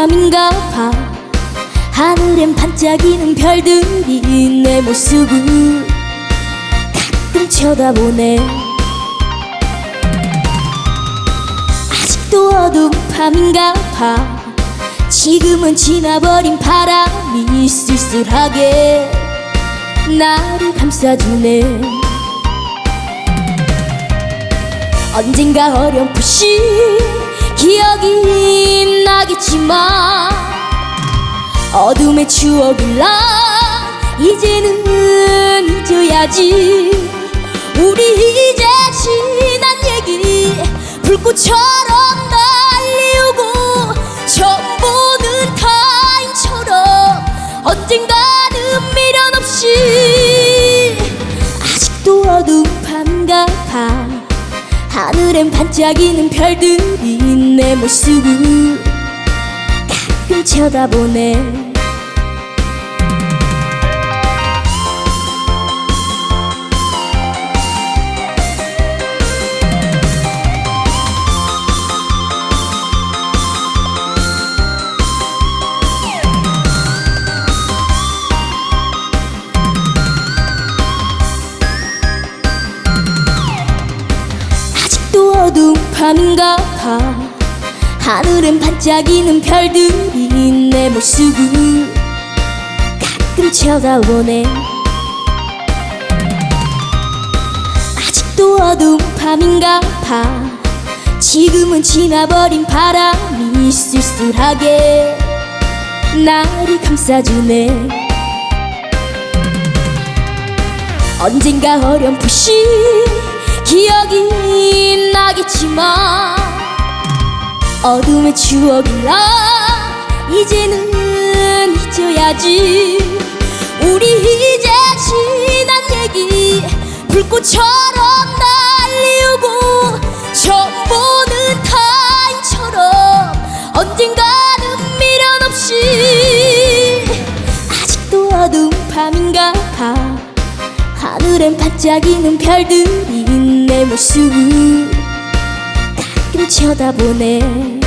밤인가 봐. 하늘엔 반짝이는 별들이 내 모습을 가끔 쳐다보네. 아직도 어두운 밤인가 봐. 지금은 지나버린 바람이 쓸쓸하게 나를 감싸주네. 언젠가 어렴풋이 기억이 나겠지만 어둠의 추억을 나 이제는 잊어야지. 우리 이제 지난 얘기 불꽃처럼 날리우고 처음 보는 타인처럼 언젠가는 미련 없이 아직도 어두운 밤인가 봐 하늘엔 반짝이는 별들이 내 모습을 가끔 쳐다보네. 어두운 밤인가 봐 하늘엔 반짝이는 별들이 내 모습을 가끔 쳐다보네 아직도 어두운 밤인가 봐. 지금은 지나버린 바람이 쓸쓸하게 나를 감싸주네. 언젠가 어렴풋이 기억이 나겠지만 어둠의 추억을 나 이제는 잊어야지. 우리 이제 지난 얘기 불꽃처럼 날리우고 처음 보는 타인처럼 언젠가는 미련 없이 아직도 어두운 밤인가 봐. 하늘엔 반짝이는 별들이 내 모습을 쳐다보네